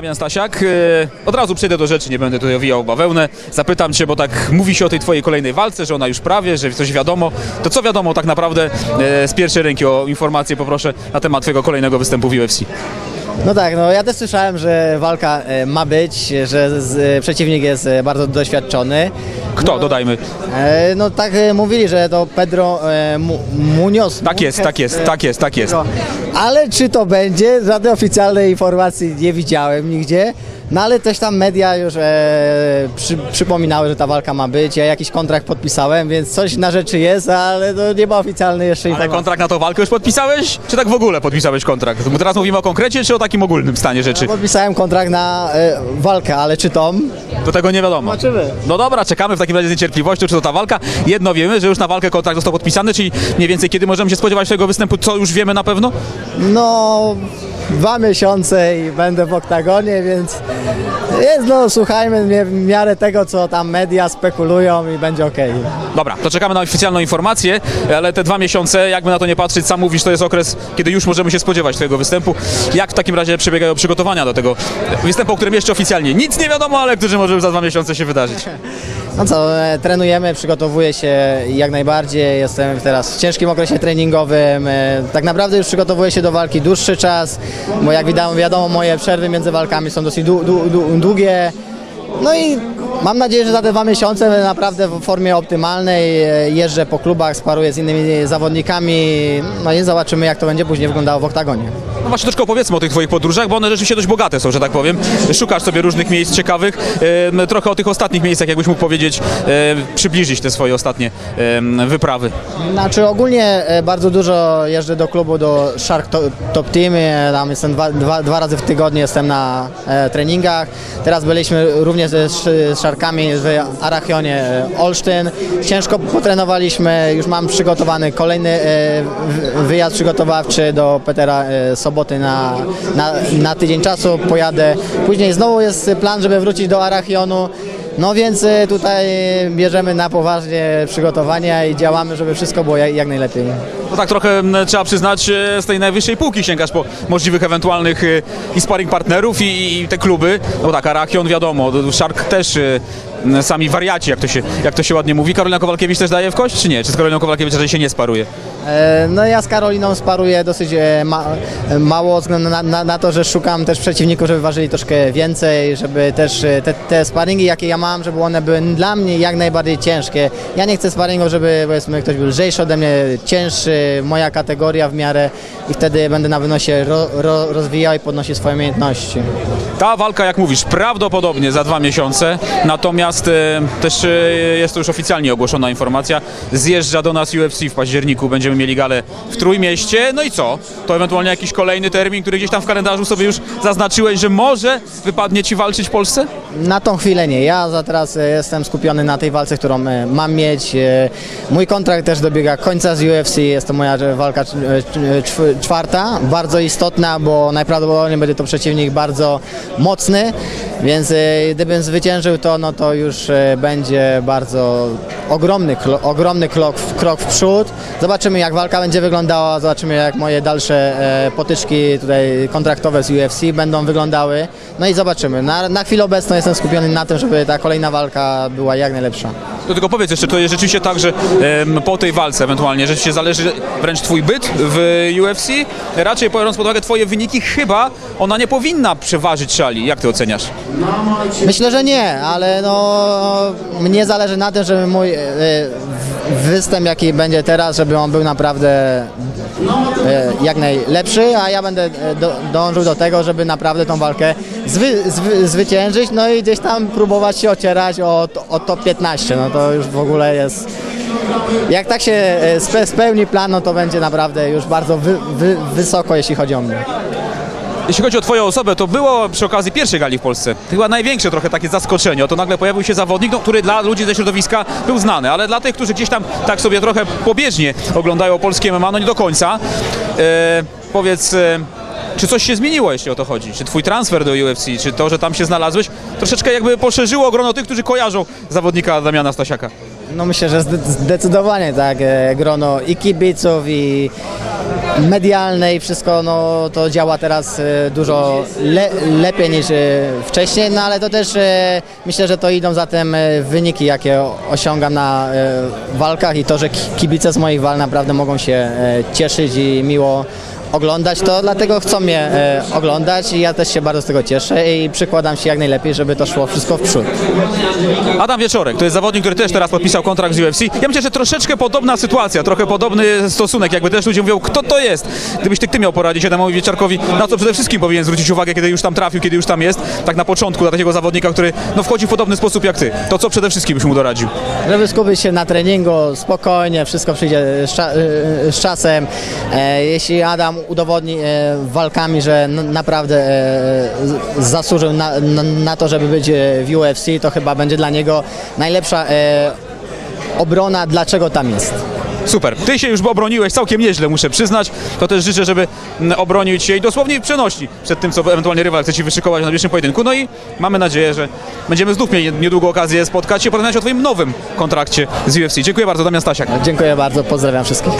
Damian Stasiak, e, od razu przejdę do rzeczy, nie będę tutaj owijał bawełnę. Zapytam Cię, bo tak mówi się o tej Twojej kolejnej walce, że ona już prawie, że coś wiadomo. To co wiadomo tak naprawdę e, z pierwszej ręki o informację poproszę na temat Twojego kolejnego występu w UFC? No tak, no ja też słyszałem, że walka e, ma być, że z, e, przeciwnik jest e, bardzo doświadczony. Kto, dodajmy. E, No tak e, mówili, że to Pedro e, Mu- Munoz. Tak jest, tak jest, tak jest, tak jest. Ale czy to będzie? Żadnej oficjalnej informacji nie widziałem nigdzie. No ale też tam media już e, przy, przypominały, że ta walka ma być. Ja jakiś kontrakt podpisałem, więc coś na rzeczy jest, ale to nie ma oficjalnej jeszcze Ale informacji. kontrakt na tą walkę już podpisałeś? Czy tak w ogóle podpisałeś kontrakt? Bo teraz mówimy o konkrecie, czy o takim ogólnym stanie rzeczy? Podpisałem kontrakt na e, walkę, ale czy tą? Do tego nie wiadomo. Zobaczymy. No dobra, czekamy w takim razie z niecierpliwością, czy to ta walka. Jedno wiemy, że już na walkę kontrakt został podpisany, czyli mniej więcej kiedy możemy się spodziewać tego występu, co już wiemy na pewno? No, dwa miesiące i będę w oktagonie, więc jest, no słuchajmy mnie w miarę tego, co tam media spekulują i będzie okej. Dobra, to czekamy na oficjalną informację, ale te dwa miesiące, jakby na to nie patrzeć, sam mówisz, to jest okres, kiedy już możemy się spodziewać tego występu. Jak w takim razie przebiegają przygotowania do tego występu, o którym jeszcze oficjalnie nic nie wiadomo, ale który może za dwa miesiące się wydarzyć? No co, e, trenujemy, przygotowuję się jak najbardziej, jestem teraz w ciężkim okresie treningowym, e, tak naprawdę już przygotowuję się do walki dłuższy czas, bo jak wiadomo, wiadomo moje przerwy między walkami są dosyć dłu- dłu- dłu- długie, no i mam nadzieję, że za te dwa miesiące będę naprawdę w formie optymalnej, e, jeżdżę po klubach, sparuję z innymi zawodnikami, no i zobaczymy jak to będzie później wyglądało w oktagonie. No właśnie troszkę opowiedzmy o tych Twoich podróżach, bo one rzeczywiście dość bogate są, że tak powiem. Szukasz sobie różnych miejsc ciekawych. Trochę o tych ostatnich miejscach, jakbyś mógł powiedzieć, przybliżyć te swoje ostatnie wyprawy. Znaczy ogólnie e, bardzo dużo jeżdżę do klubu, do Shark To- Top Team, e, tam jestem dwa, dwa, dwa razy w tygodniu jestem na treningach. Teraz byliśmy również sz- z Sharkami w Arachionie e, Olsztyn. Ciężko potrenowaliśmy, już mam przygotowany kolejny e, wyjazd przygotowawczy do Petera e, Soboty na, na, na tydzień czasu pojadę. Później znowu jest plan, żeby wrócić do Arachionu. No więc e, tutaj bierzemy na poważnie przygotowania i działamy, żeby wszystko było jak, najlepiej. No tak trochę trzeba przyznać, e, z tej najwyższej półki sięgasz po możliwych ewentualnych e, i sparring partnerów i, i te kluby. No tak, Arachion wiadomo, Shark też sami wariaci, jak to, się, jak to się ładnie mówi. Karolina Kowalkiewicz też daje w kość, czy nie? Czy z Karoliną Kowalkiewicz raczej się nie sparuje? E, No ja z Karoliną sparuję dosyć e, ma, e, mało, względu na, na, na to, że szukam też przeciwników, żeby ważyli troszkę więcej, żeby też e, te, te sparingi, jakie ja mam, żeby one były dla mnie jak najbardziej ciężkie. Ja nie chcę sparingów, żeby powiedzmy ktoś był lżejszy ode mnie, cięższy, moja kategoria w miarę i wtedy będę na wynosie ro, ro, rozwijał i podnosił swoje umiejętności. Ta walka, jak mówisz, prawdopodobnie za dwa miesiące, natomiast e, też e, jest to już oficjalnie ogłoszona informacja, zjeżdża do nas UFC w październiku, będziemy mieli galę w Trójmieście, no i co? To ewentualnie jakiś kolejny termin, który gdzieś tam w kalendarzu sobie już zaznaczyłeś, że może wypadnie Ci walczyć w Polsce? Na tą chwilę nie. Ja za teraz e, jestem skupiony na tej walce, którą e, mam mieć. Mój kontrakt też dobiega końca z UFC. Jest to moja walka cz- czw- czwarta. Bardzo istotna, bo najprawdopodobniej będzie to przeciwnik bardzo mocny, więc gdybym zwyciężył to, no to już e, będzie bardzo ogromny, ogromny krok, w- krok w przód. Zobaczymy jak walka będzie wyglądała, zobaczymy jak moje dalsze e, potyczki tutaj kontraktowe z UFC będą wyglądały. No i zobaczymy. Na, na chwilę obecną jestem skupiony na tym, żeby ta kolejna walka była jak najlepsza. To tylko powiedz jeszcze, to jest rzeczywiście tak, że em, po tej walce ewentualnie, że się zależy wręcz Twój byt w UFC, raczej biorąc pod uwagę Twoje wyniki, chyba ona nie powinna przeważyć szali. Jak Ty oceniasz? Myślę, że nie, ale no mnie zależy na tym, żeby mój e, występ jaki będzie teraz, żeby on był naprawdę e, jak najlepszy, a ja będę e, do, dążył do tego, żeby naprawdę tą walkę zwy, zwy, zwyciężyć, no i gdzieś tam próbować się ocierać o, o top 15, no to już w ogóle jest jak tak się spe, spełni plan, no to będzie naprawdę już bardzo wy, wy, wysoko, jeśli chodzi o mnie. Jeśli chodzi o Twoją osobę, to było przy okazji pierwszej gali w Polsce. Chyba największe trochę takie zaskoczenie. Oto nagle pojawił się zawodnik, no, który dla ludzi ze środowiska był znany, ale dla tych, którzy gdzieś tam tak sobie trochę pobieżnie oglądają polskie MMA, no nie do końca. E, powiedz, e, czy coś się zmieniło, jeśli o to chodzi? Czy Twój transfer do UFC, czy to, że tam się znalazłeś, troszeczkę jakby poszerzyło grono tych, którzy kojarzą zawodnika Damiana Stasiaka? No myślę, że zde- zdecydowanie tak, e, grono i kibiców i, medialnej, wszystko no, to działa teraz e, dużo le, lepiej niż e, wcześniej, no ale to też e, myślę, że to idą za tym wyniki, jakie osiągam na walkach i to, że ki- kibice z moich walk naprawdę mogą się cieszyć i miło oglądać, to dlatego chcą mnie e, oglądać i ja też się bardzo z tego cieszę i przykładam się jak najlepiej, żeby to szło wszystko w przód. Adam Wieczorek, to jest zawodnik, który też teraz podpisał kontrakt z UFC. Ja myślę, że troszeczkę podobna sytuacja, trochę podobny stosunek, jakby też ludzie mówią, kto to jest? Gdybyś ty, ty miał poradzić Adamowi Wieczorkowi, na co przede wszystkim powinien zwrócić uwagę, kiedy już tam trafił, kiedy już tam jest, tak na początku dla takiego zawodnika, który no, wchodzi w podobny sposób jak ty. To co przede wszystkim byś mu doradził? Żeby skupić się na treningu spokojnie, wszystko przyjdzie z, cza- z czasem. E, jeśli Adam udowodni e, walkami, że naprawdę e, zasłużył na, na, na to, żeby być e, w UFC, to chyba będzie dla niego najlepsza obrona, dlaczego tam jest. Super. Ty się już obroniłeś całkiem nieźle, muszę przyznać. To też życzę, żeby obronić się i dosłownie przenośni przed tym, co ewentualnie rywal chce ci wyszykować na najbliższym pojedynku. No i mamy nadzieję, że będziemy znów mieli niedługo okazję spotkać się, porozmawiać o twoim nowym kontrakcie z UFC. Dziękuję bardzo, Damian Stasiak. Dziękuję bardzo, pozdrawiam wszystkich.